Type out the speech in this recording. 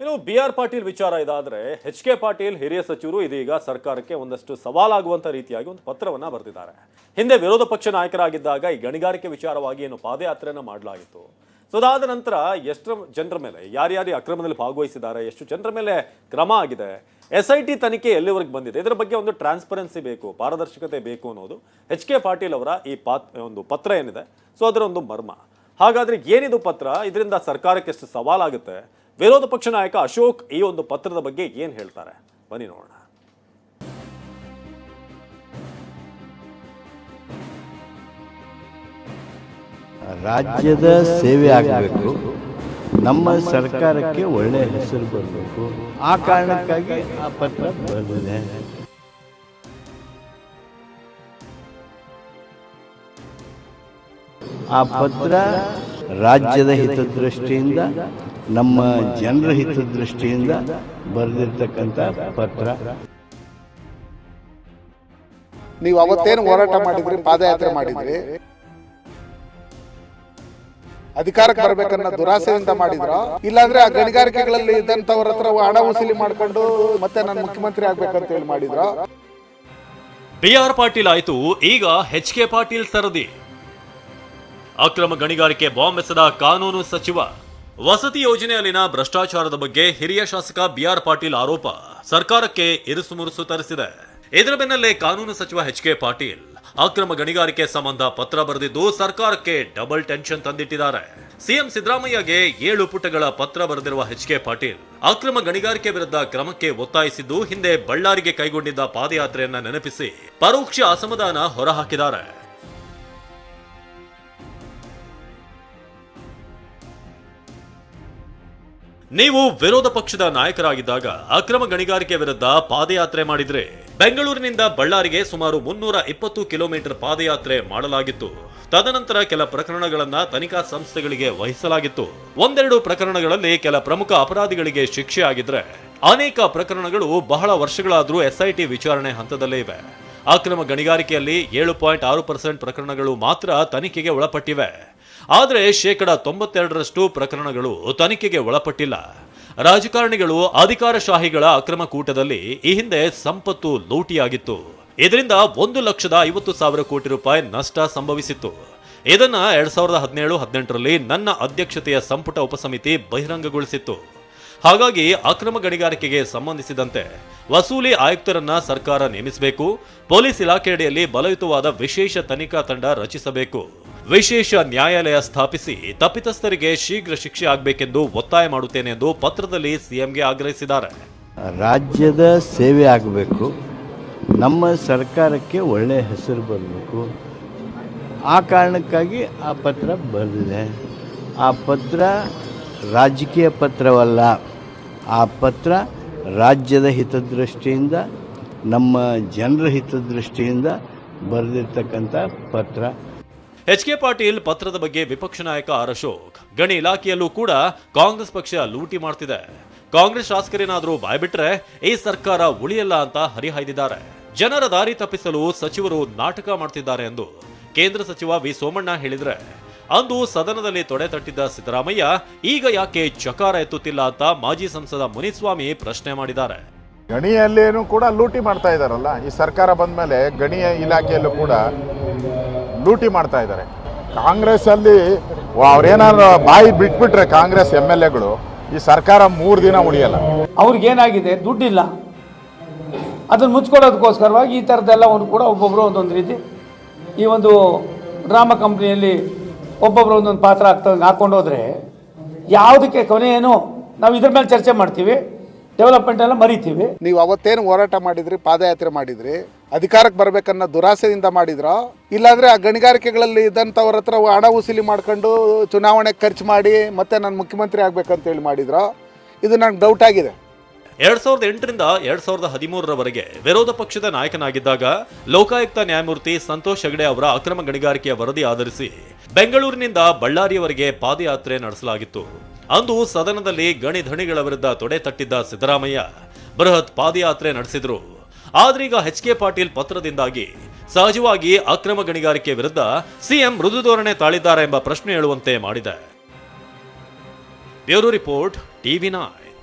ಇನ್ನು B R Patil ವಿಚಾರ ಇದಾದರೆ ಎಚ್ ಕೆ ಪಾಟೀಲ್ ಹಿರಿಯ ಸಚಿವರು ಇದೀಗ ಸರ್ಕಾರಕ್ಕೆ ಒಂದಷ್ಟು ಸವಾಲಾಗುವಂಥ ರೀತಿಯಾಗಿ ಒಂದು ಪತ್ರವನ್ನು ಬರೆದಿದ್ದಾರೆ. ಹಿಂದೆ ವಿರೋಧ ಪಕ್ಷ ನಾಯಕರಾಗಿದ್ದಾಗ ಈ ಗಣಿಗಾರಿಕೆ ವಿಚಾರವಾಗಿ ಏನು ಪಾದಯಾತ್ರೆಯನ್ನು ಮಾಡಲಾಗಿತ್ತು. ಸೊ ಅದಾದ ನಂತರ ಎಷ್ಟು ಜನರ ಮೇಲೆ, ಯಾರ್ಯಾರು ಅಕ್ರಮದಲ್ಲಿ ಭಾಗವಹಿಸಿದ್ದಾರೆ, ಎಷ್ಟು ಜನರ ಮೇಲೆ ಕ್ರಮ ಆಗಿದೆ, ಎಸ್ ಐ ಟಿ ತನಿಖೆ ಎಲ್ಲಿವರೆಗೆ ಬಂದಿದೆ, ಇದರ ಬಗ್ಗೆ ಒಂದು ಟ್ರಾನ್ಸ್ಪರೆನ್ಸಿ ಬೇಕು, ಪಾರದರ್ಶಕತೆ ಬೇಕು ಅನ್ನೋದು ಎಚ್ ಕೆ ಪಾಟೀಲ್ ಅವರ ಈ ಪಾತ್, ಒಂದು ಪತ್ರ ಏನಿದೆ. ಸೊ ಅದರ ಒಂದು ಮರ್ಮ. ಹಾಗಾದ್ರೆ ಏನಿದು ಪತ್ರ? ಇದರಿಂದ ಸರ್ಕಾರಕ್ಕೆ ಎಷ್ಟು ಸವಾಲಾಗುತ್ತೆ? ವಿರೋಧ ಪಕ್ಷ ನಾಯಕ ಅಶೋಕ್ ಈ ಒಂದು ಪತ್ರದ ಬಗ್ಗೆ ಏನ್ ಹೇಳ್ತಾರೆ? ಬನ್ನಿ ನೋಡೋಣ. ರಾಜ್ಯದ ಸೇವೆ ಆಗಬೇಕು. ನಮ್ಮ ಸರ್ಕಾರಕ್ಕೆ ಒಳ್ಳೆ ಹೆಸರು ಬರಬೇಕು. ಆ ಕಾರಣಕ್ಕಾಗಿ ಆ ಪತ್ರ ಬಂದಿದೆ. ಆ ಪತ್ರ ರಾಜ್ಯದ ಹಿತದೃಷ್ಟಿಯಿಂದ ನಮ್ಮ ಜನರ ಹಿತದೃಷ್ಟಿಯಿಂದ ಬರೆದಿರ್ತಕ್ಕಂಥ ಪತ್ರ. ನೀವು ಅವತ್ತೇನು ಹೋರಾಟ ಮಾಡಿದ್ರಿ ಪಾದಯಾತ್ರೆ ಮಾಡಿದ್ರಿ? ಅಧಿಕಾರಕ್ಕೆ ಬರಬೇಕನ್ನ ದುರಾಸೆಯಿಂದ ಮಾಡಿದ್ರ? ಇಲ್ಲಾಂದ್ರೆ ಆ ಗಣಿಗಾರಿಕೆಗಳಲ್ಲಿ ಇದ್ದಂತವ್ರ ಹತ್ರ ಹಣ ವಸೂಲಿ ಮಾಡ್ಕೊಂಡು ಮತ್ತೆ ನಾನು ಮುಖ್ಯಮಂತ್ರಿ ಆಗ್ಬೇಕಂತ ಹೇಳಿ ಮಾಡಿದ್ರ? ಬಿ ಆರ್ ಪಾಟೀಲ್ ಆಯ್ತು ಈಗ ಎಚ್ ಕೆ ಪಾಟೀಲ್ ಸರದಿ. ಅಕ್ರಮ ಗಣಿಗಾರಿಕೆ ಬಾಂಬ್ ಎಸೆದ ಕಾನೂನು ಸಚಿವ ವಸತಿ ಯೋಜನೆಯಲ್ಲಿನ ಭ್ರಷ್ಟಾಚಾರದ ಬಗ್ಗೆ ಹಿರಿಯ ಶಾಸಕ ಬಿ ಆರ್ ಪಾಟೀಲ್ ಆರೋಪ ಸರ್ಕಾರಕ್ಕೆ ಇರುಸುಮುರುಸು ತರಿಸಿದೆ. ಇದರ ಬೆನ್ನಲ್ಲೇ ಕಾನೂನು ಸಚಿವ ಎಚ್ ಕೆ ಪಾಟೀಲ್ ಅಕ್ರಮ ಗಣಿಗಾರಿಕೆ ಸಂಬಂಧ ಪತ್ರ ಬರೆದಿದ್ದು ಸರ್ಕಾರಕ್ಕೆ ಡಬಲ್ ಟೆನ್ಷನ್ ತಂದಿಟ್ಟಿದ್ದಾರೆ. ಸಿಎಂ ಸಿದ್ದರಾಮಯ್ಯಗೆ ಏಳು ಪುಟಗಳ ಪತ್ರ ಬರೆದಿರುವ ಎಚ್ ಕೆ ಪಾಟೀಲ್ ಅಕ್ರಮ ಗಣಿಗಾರಿಕೆ ವಿರುದ್ಧ ಕ್ರಮಕ್ಕೆ ಒತ್ತಾಯಿಸಿದ್ದು ಹಿಂದೆ ಬಳ್ಳಾರಿಗೆ ಕೈಗೊಂಡಿದ್ದ ಪಾದಯಾತ್ರೆಯನ್ನ ನೆನಪಿಸಿ ಪರೋಕ್ಷ ಅಸಮಾಧಾನ ಹೊರಹಾಕಿದ್ದಾರೆ. ನೀವು ವಿರೋಧ ಪಕ್ಷದ ನಾಯಕರಾಗಿದ್ದಾಗ ಅಕ್ರಮ ಗಣಿಗಾರಿಕೆ ವಿರುದ್ಧ ಪಾದಯಾತ್ರೆ ಮಾಡಿದ್ರೆ ಬೆಂಗಳೂರಿನಿಂದ ಬಳ್ಳಾರಿಗೆ ಸುಮಾರು ಮುನ್ನೂರ ಇಪ್ಪತ್ತು ಕಿಲೋಮೀಟರ್ ಪಾದಯಾತ್ರೆ ಮಾಡಲಾಗಿತ್ತು. ತದನಂತರ ಕೆಲ ಪ್ರಕರಣಗಳನ್ನ ತನಿಖಾ ಸಂಸ್ಥೆಗಳಿಗೆ ವಹಿಸಲಾಗಿತ್ತು. ಒಂದೆರಡು ಪ್ರಕರಣಗಳಲ್ಲಿ ಕೆಲ ಪ್ರಮುಖ ಅಪರಾಧಿಗಳಿಗೆ ಶಿಕ್ಷೆ ಆಗಿದ್ರೆ ಅನೇಕ ಪ್ರಕರಣಗಳು ಬಹಳ ವರ್ಷಗಳಾದರೂ ಎಸ್ಐಟಿ ವಿಚಾರಣೆ ಹಂತದಲ್ಲೇ ಇವೆ. ಅಕ್ರಮ ಗಣಿಗಾರಿಕೆಯಲ್ಲಿ ಏಳು ಪಾಯಿಂಟ್ ಆರು ಪರ್ಸೆಂಟ್ ಪ್ರಕರಣಗಳು ಮಾತ್ರ ತನಿಖೆಗೆ ಒಳಪಟ್ಟಿವೆ. ಆದರೆ ಶೇಕಡ ತೊಂಬತ್ತೆರಡರಷ್ಟು ಪ್ರಕರಣಗಳು ತನಿಖೆಗೆ ಒಳಪಟ್ಟಿಲ್ಲ. ರಾಜಕಾರಣಿಗಳು, ಅಧಿಕಾರಶಾಹಿಗಳ ಅಕ್ರಮ ಕೂಟದಲ್ಲಿ ಈ ಹಿಂದೆ ಸಂಪತ್ತು ಲೂಟಿಯಾಗಿತ್ತು. ಇದರಿಂದ ಒಂದು ಲಕ್ಷದ ಐವತ್ತು ಸಾವಿರ ಕೋಟಿ ರೂಪಾಯಿ ನಷ್ಟ ಸಂಭವಿಸಿತ್ತು. ಇದನ್ನ ಎರಡ್ ಸಾವಿರದ ಹದಿನೇಳು, ಹದಿನೆಂಟರಲ್ಲಿ ನನ್ನ ಅಧ್ಯಕ್ಷತೆಯ ಸಂಪುಟ ಉಪಸಮಿತಿ ಬಹಿರಂಗಗೊಳಿಸಿತ್ತು. ಹಾಗಾಗಿ ಅಕ್ರಮ ಗಣಿಗಾರಿಕೆಗೆ ಸಂಬಂಧಿಸಿದಂತೆ ವಸೂಲಿ ಆಯುಕ್ತರನ್ನ ಸರ್ಕಾರ ನೇಮಿಸಬೇಕು, ಪೊಲೀಸ್ ಇಲಾಖೆಯಡಿಯಲ್ಲಿ ಬಲಯುತವಾದ ವಿಶೇಷ ತನಿಖಾ ತಂಡ ರಚಿಸಬೇಕು. ವಿಶೇಷ ನ್ಯಾಯಾಲಯ ಸ್ಥಾಪಿಸಿ ತಪ್ಪಿತಸ್ಥರಿಗೆ ಶೀಘ್ರ ಶಿಕ್ಷೆ ಆಗಬೇಕೆಂದು ಒತ್ತಾಯ ಮಾಡುತ್ತೇನೆ ಎಂದು ಪತ್ರದಲ್ಲಿ ಸಿಎಂಗೆ ಆಗ್ರಹಿಸಿದ್ದಾರೆ. ರಾಜ್ಯದ ಸೇವೆ ಆಗಬೇಕು. ನಮ್ಮ ಸರ್ಕಾರಕ್ಕೆ ಒಳ್ಳೆಯ ಹೆಸರು ಬರಬೇಕು. ಆ ಕಾರಣಕ್ಕಾಗಿ ಆ ಪತ್ರ ಬರೆದಿದೆ ಆ ಪತ್ರ ರಾಜಕೀಯ ಪತ್ರವಲ್ಲ. ಆ ಪತ್ರ ರಾಜ್ಯದ ಹಿತದೃಷ್ಟಿಯಿಂದ, ನಮ್ಮ ಜನರ ಹಿತದೃಷ್ಟಿಯಿಂದ ಬರೆದಿರ್ತಕ್ಕಂಥ ಪತ್ರ. ಎಚ್ ಕೆ ಪಾಟೀಲ್ ಪತ್ರದ ಬಗ್ಗೆ ವಿಪಕ್ಷ ನಾಯಕ ಆರ್ ಅಶೋಕ್. ಗಣಿ ಇಲಾಖೆಯಲ್ಲೂ ಕೂಡ ಕಾಂಗ್ರೆಸ್ ಪಕ್ಷ ಲೂಟಿ ಮಾಡ್ತಿದೆ. ಕಾಂಗ್ರೆಸ್ ಶಾಸಕರೇನಾದರೂ ಬಾಯ್ಬಿಟ್ರೆ ಈ ಸರ್ಕಾರ ಉಳಿಯಲ್ಲ ಅಂತ ಹರಿಹಾಯ್ದಿದ್ದಾರೆ. ಜನರ ದಾರಿ ತಪ್ಪಿಸಲು ಸಚಿವರು ನಾಟಕ ಮಾಡ್ತಿದ್ದಾರೆ ಎಂದು ಕೇಂದ್ರ ಸಚಿವ ವಿ ಸೋಮಣ್ಣ ಹೇಳಿದ್ರೆ. ಅಂದು ಸದನದಲ್ಲಿ ತೊಡೆ ತಟ್ಟಿದ್ದ ಸಿದ್ದರಾಮಯ್ಯ, ಈಗ ಯಾಕೆ ಚಕಾರ ಎತ್ತುತ್ತಿಲ್ಲ ಅಂತ ಮಾಜಿ ಸಂಸದ ಮುನಿಸ್ವಾಮಿ ಪ್ರಶ್ನೆ ಮಾಡಿದ್ದಾರೆ. ಗಣಿಯಲ್ಲೇನು ಕೂಡ ಲೂಟಿ ಮಾಡ್ತಾ ಇದ್ದಾರಲ್ಲ, ಈ ಸರ್ಕಾರ ಬಂದ ಮೇಲೆ ಗಣಿಯ ಇಲಾಖೆಯಲ್ಲೂ ಕೂಡ ಲೂಟಿ ಮಾಡ್ತಾ ಇದ್ದಾರೆ. ಕಾಂಗ್ರೆಸ್ಸಲ್ಲಿ ಅವ್ರೇನಾದ್ರು ಬಾಯಿ ಬಿಟ್ಬಿಟ್ರೆ ಕಾಂಗ್ರೆಸ್ ಎಂ ಎಲ್ ಎಗಳು ಈ ಸರ್ಕಾರ ಮೂರು ದಿನ ಉಳಿಯಲ್ಲ. ಅವ್ರಿಗೇನಾಗಿದೆ? ದುಡ್ಡಿಲ್ಲ. ಅದನ್ನು ಮುಚ್ಕೊಳ್ಳೋದಕ್ಕೋಸ್ಕರವಾಗಿ ಈ ಥರದ್ದೆಲ್ಲ ಒಂದು ಕೂಡ ಒಬ್ಬೊಬ್ಬರು ಒಂದೊಂದು ರೀತಿ ಈ ಒಂದು ಡ್ರಾಮಾ ಕಂಪ್ನಿಯಲ್ಲಿ ಒಬ್ಬೊಬ್ಬರು ಒಂದೊಂದು ಪಾತ್ರ ಆಗ್ತದೆ ಹಾಕೊಂಡು ಹೋದರೆ ಯಾವುದಕ್ಕೆ ಕೊನೆಯೇನು ಏನು ನಾವು ಇದ್ರ ಮೇಲೆ ಚರ್ಚೆ ಮಾಡ್ತೀವಿ ಡೆವಲಪ್ಮೆಂಟ್ ಎಲ್ಲ ಮರಿತೀವಿ. ನೀವು ಅವತ್ತೇನು ಹೋರಾಟ ಮಾಡಿದ್ರಿ ಪಾದಯಾತ್ರೆ ಮಾಡಿದ್ರಿ? ಅಧಿಕಾರಕ್ಕೆ ಬರಬೇಕನ್ನೋ ದುರಾಸೆಯಿಂದ ಮಾಡಿದ್ರ, ಇಲ್ಲಾಂದ್ರೆ ಆ ಗಣಿಗಾರಿಕೆಗಳಲ್ಲಿ ಇದ್ದಂಥವ್ರ ಹತ್ರ ಹಣ ಉಸಿಲಿ ಮಾಡ್ಕೊಂಡು ಚುನಾವಣೆ ಖರ್ಚು ಮಾಡಿ ಮತ್ತೆ ನಾನು ಮುಖ್ಯಮಂತ್ರಿ ಆಗ್ಬೇಕಂತೇಳಿ ಮಾಡಿದ್ರ, ಇದು ನನಗೆ ಡೌಟ್ ಆಗಿದೆ. ಎರಡ್ ಸಾವಿರದ ಎಂಟರಿಂದ ಎರಡ್ ಸಾವಿರದ ಹದಿಮೂರರವರೆಗೆ ವಿರೋಧ ಪಕ್ಷದ ನಾಯಕನಾಗಿದ್ದಾಗ ಲೋಕಾಯುಕ್ತ ನ್ಯಾಯಮೂರ್ತಿ ಸಂತೋಷ್ ಹೆಗಡೆ ಅವರ ಅಕ್ರಮ ಗಣಿಗಾರಿಕೆಯ ವರದಿ ಆಧರಿಸಿ ಬೆಂಗಳೂರಿನಿಂದ ಬಳ್ಳಾರಿಯವರೆಗೆ ಪಾದಯಾತ್ರೆ ನಡೆಸಲಾಗಿತ್ತು. ಅಂದು ಸದನದಲ್ಲಿ ಗಣಿ ಧಣಿಗಳ ವಿರುದ್ಧ ತೊಡೆ ತಟ್ಟಿದ್ದ ಸಿದ್ದರಾಮಯ್ಯ ಬೃಹತ್ ಪಾದಯಾತ್ರೆ ನಡೆಸಿದ್ರು. ಆದ್ರೀಗ ಎಚ್ ಕೆ ಪಾಟೀಲ್ ಪತ್ರದಿಂದಾಗಿ ಸಹಜವಾಗಿ ಅಕ್ರಮ ಗಣಿಗಾರಿಕೆ ವಿರುದ್ಧ ಸಿಎಂ ಮೃದು ಧೋರಣೆ ತಾಳಿದ್ದಾರೆ ಎಂಬ ಪ್ರಶ್ನೆ ಹೇಳುವಂತೆ ಮಾಡಿದೆ. Bureau report TV nine